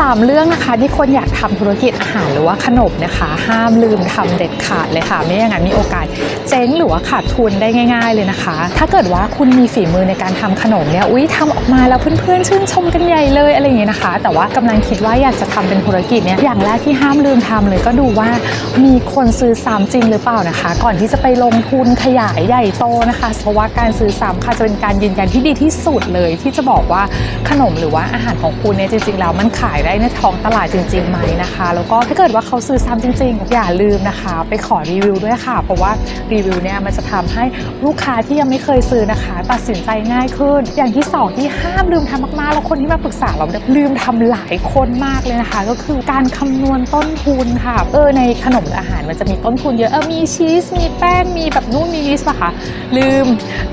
สามเรื่องนะคะที่คนอยากทำธุรกิจอาหารหรือว่าขนมนะคะ ห้ามลืมทำเด็ดขาดเลยค่ะ ไม่อย่างนั้นมีโอกาสเจ๊งหรือว่าขาดทุนได้ง่าย ๆเลยนะคะ ถ้าเกิดว่าคุณมีฝีมือในการทำขนมเนี่ยอุ้ยทำออกมาแล้วเพื่อนๆชื่นชมกันใหญ่เลย นะคะ แต่ว่ากำลังคิดว่าอยากจะทำเป็นธุรกิจเนี่ยอย่างแรกที่ห้ามลืมทำเลยก็ดูว่ามีคนซื้อซ้ำจริงหรือเปล่านะคะ ก่อนที่จะไปลงทุนขยายใหญ่โตนะคะ เพราะว่าการซื้อซ้ำค่ะจะเป็นการยืนยันที่ดีที่สุดเลย ที่จะบอกว่าขนมหรือว่าอาหารของคุณเนี่ยจริง ๆ แล้วมันขายได้ในท้องตลาดจริงๆไหมนะคะ แล้วก็ถ้าเกิดว่าเขาซื้อซ้ำจริง ๆ อย่าลืมนะคะ ไปขอรีวิวด้วยค่ะ เพราะว่ารีวิวเนี่ยมันจะทำให้ลูกค้าที่ยังไม่เคยซื้อนะคะ ตัดสินใจง่ายขึ้น อย่างที่สองที่ห้ามลืมทำมากๆแล้วคนที่มาปรึกษาเราเนี่ยลืมทำหลายคนมากเลยนะคะ ก็คือการคำนวณต้นทุนค่ะ เออในขนมอาหารมันจะมีต้นทุนเยอะเออมีชีสมีแป้งมีแบบนู่นมีลิสต์อะค่ะลืม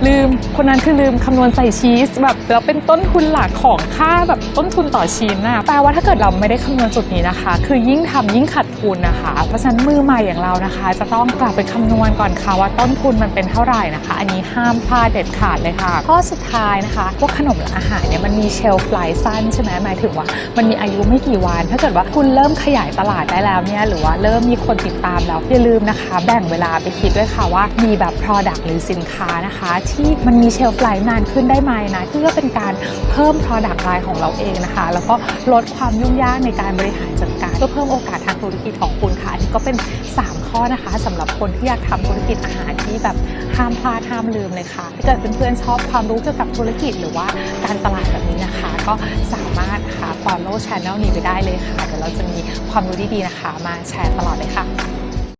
ลืมคนนั้นคือลืมคำนวณใส่ชีสแบบแล้วเป็นต้นทุนหลักของค่าแบบต้นทุนต่อชิ้นนะแปลว่าถ้าเกิดเราไม่ได้คำนวณจุดนี้นะคะ คือยิ่งทำยิ่งขาดทุนนะคะ เพราะฉะนั้นมือใหม่อย่างเรานะคะ จะต้องกลับไปคำนวณก่อนค่ะว่าต้นทุนมันเป็นเท่าไหร่นะคะ อันนี้ห้ามพลาดเด็ดขาดเลยค่ะข้อสุดท้ายนะคะพวกขนมหรืออาหารเนี่ยมันมีเชลฟ์ไลฟ์สั้นใช่ไหมหมายถึงว่ามันมีอายุไม่กี่วัน ถ้าเกิดว่าคุณเริ่มขยายตลาดได้แล้วเนี่ยหรือว่าเริ่มมีคนติดตามแล้วอย่าลืมนะคะ แบ่งเวลาไปคิดด้วยค่ะว่ามีแบบ Product หรือสินค้านะคะ ที่มันมีเชลฟ์ไลฟ์นานขึ้นได้ไหมนะเพื่อเป็นการเพิ่ม Product ไลน์ของเราเองนะคะ แล้วก็ลดความยุ่งยากในการบริหารจัดการ เพื่อเพิ่มโอกาสทางธุรกิจของคุณค่ะอันนี้ก็เป็น 3 ข้อนะคะสำหรับคนที่อยากทำธุรกิจอาหารที่แบบห้ามพลาดห้ามลืมเลยค่ะถ้าเกิดเพื่อนๆชอบความรู้เกี่ยวกับธุรกิจหรือว่าการตลาดแบบนี้นะคะ ก็สามารถค่ะ follow channel นี้ไปได้เลยค่ะเดี๋ยวเราจะมีความรู้ดีๆนะคะ มาแชร์ตลอดเลยค่ะ